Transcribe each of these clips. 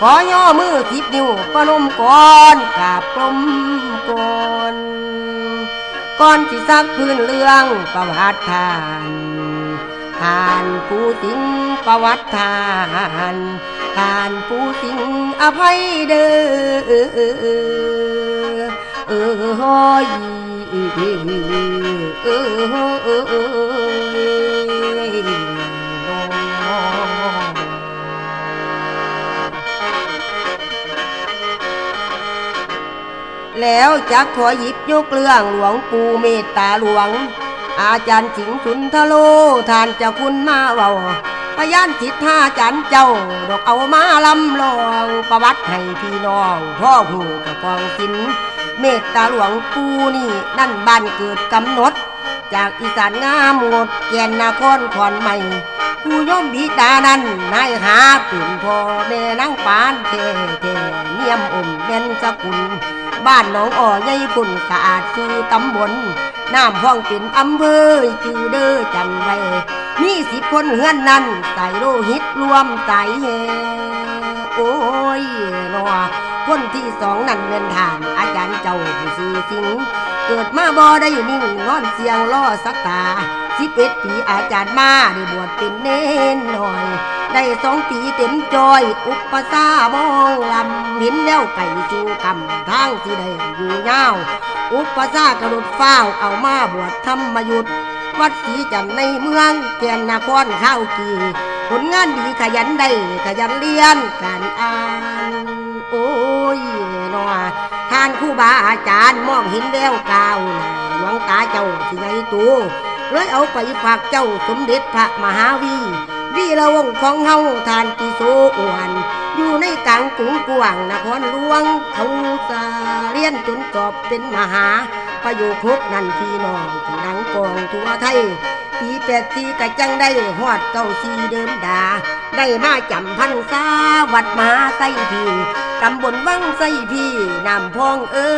ขอย่อมือสิบนิ้วประนมก่อนกาบกลมก่อนก่อนที่ซักพื้นเรื่องประวัติทานทานผู้สิงประวัติทานทานผู้สิงอภัยเด้อเออฮ้ยเออเออเออ แล้วจักขอหยิบยกเรื่องหลวงปู่เมตตาหลวง อาจารย์สิงสุนทโลท่านเจ้าคุณมาเว้าพยานจิตท่าจันเจ้า ดอกเอามาลำลองประวัติให้พี่น้อง พ่อหูกับกองสิน เมตตาหลวงปู่นี่นั่นบ้านเกิดกำหนด จากอีสานงามงดแกนนาครขอนใหม่ผู้ย่อมบิดานั้นนายหาปิ่นพ่อแม่นางปานเทเทเนียมอมเบนสกุล บ้านหนองอ่อใหญ่ปุ่นสะอาดคือตำบลน้ำห้องเป็นอำเภอจือเด้อจันไว้มีสิบคนเฮือนนั้นใส่โลหิตรวมใจเฮโอ้ยนอคนที่สองนั่นเงินทาน อาจารย์เจ้าผู้ซื้อสิงเกิดมาบ่ได้อยู่นิ่งนอนเสียงล่อสักตาสิบเอ็ดปีอาจารย์มาได้บวชเป็นเน้นหน่อย ได้สองปีเต็มจอย อุปสามองลำห็นแล้วไก่สู่กำทางที่ได้อยู่ยาว อุปสากระโดดฟ้าวเอามาบวชธรรมยุทธวัดศีจันทร์ในเมืองแก่นนครข้าวกีผลงานดีขยันได้ขยันเรียนการอ่าน โอ้ยนอท่านครูบาอาจารย์มองเห็นแววกาวนะหลวงตาเจ้าสิไงตูเลยเอาไปฝากเจ้าสมเด็จพระมหาวี วีระวงของเฮาทานกิโสอวนอยู่ในกลางกรุงกวางนครหลวงเขาสาเรียนจนจบเป็นมหา ประโยคกนั่นพี่น้องหนังกองทั่วไทย ปีแปดทีกะจังได้ฮอดเก้าสีเดิมดา ได้มาจำพันษาวัดมาไส้พี่ตำบลวังไส้พี่น้ำพองเอ้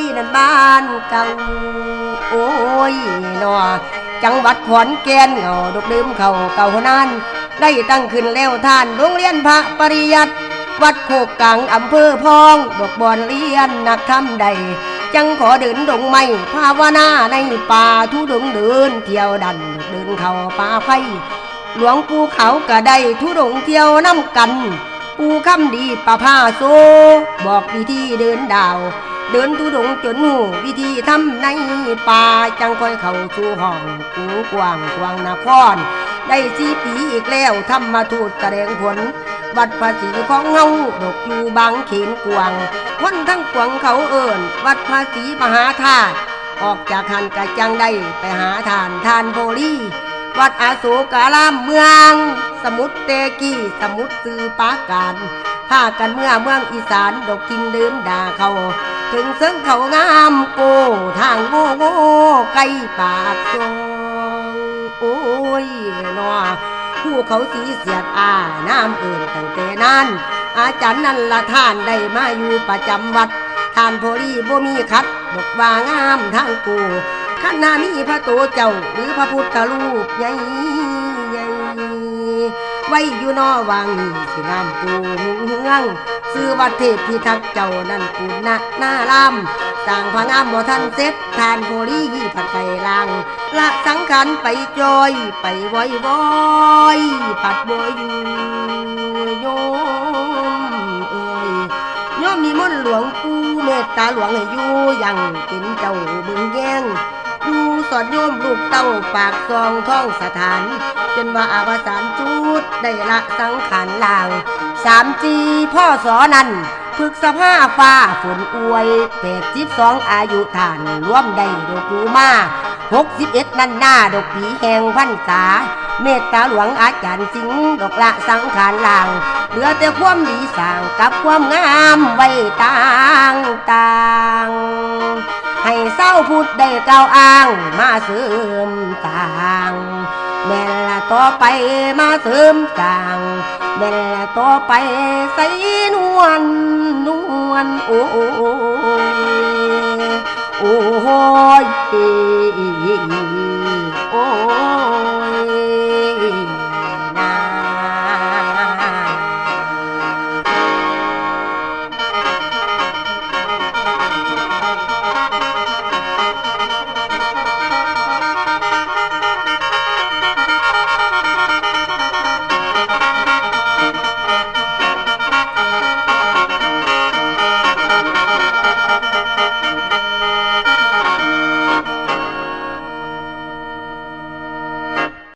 ยนั่นบ้านเก่าโอ้ยนอ จังหวัดขอนแก่นเงาดกเดิมเขาเก่านานได้ตั้งขึ้นแล้วท่านโรงเรียนพระปริยัติวัดโคกกลางอำเภอพองดอกบอนเรียนนักทำใด จังขอเดินดงไม่ภาวนาในป่าทุดงเดินเที่ยวดันเดินเขาป่าไฟ หลวงปู่เขาก็ได้ทุดงเที่ยวน้ำกัน ปู่คำดีประพาโซ บอกวิธีเดินดาว เดินทุดงจนหูวิธีทำในป่าจังค่อยเข้าสู่ห้องกูกวางกวางนคร ได้สี่ปีอีกแล้วทำมาทูตแสดงผลวัดภาษีของเฮาดกอยู่บางเขนกวางคนทั้งกวางเขาเอิญวัดภาษีมหาธาตุออกจากหันกะจังได้ไปหาทานทานโพลีวัดอาโศการามเมือง สมุทรเตกีสมุทรสือปาการ พากันเมื่อเมืองอีสานดอกกินเดิมด่าเขา ถึงเซิงเขางามโกทางโง่โง่ไก่ปากซองโอ้ยนอผู้เขาสีเสียดอาน้ำเอื่นตั้งแต่นั้น อาจารย์นั่นละท่านได้มาอยู่ประจำวัดท่านโพลีบ่มีคัดดอกว่างามทางกูขันนามีพระโตเจ้าหรือพระพุทธรูปใหญ่ ไว้อยู่นอวังสิงามปูเฮืองซื้อวัดเทพพิทักษ์เจ้านั่นปูนะหน้าลำต่างพระงามบ่ท่านเสร็จทานโพลีผัดไก่ลาง ละสังขารไปจอยไปวอยวอยปัดบอยอยู่โยมเอ้ยโยมมีมนหลวงปู่เมตตาหลวงให้อยู่ยังเป็นเจ้าบึงแย่งอยู่ สอดโยมลูกเต้าปากซองท้องสถาน จนว่าอาวสานจุดได้ละสังขารลางสามจีพ่อสอนันพึกสภาฟ้าฝนอวยแปดสิบสองอายุฐานร่วมได้ดอกกูมาหกสิบเอ็ดนันหน้าดอกผีแหงพันษา เมตตาหลวงอาจารย์สิงดอกละสังขารลาง เหลือแต่ความดีสางกับความงามไว้ต่างต่าง ให้เศร้าพูดได้เก่าอ้างมาเสริมต่างแม่ละต่อไปมาเสริมต่างแม่ละต่อไปใส่นวลนวลโอ้ยโอ้ยโอ้ย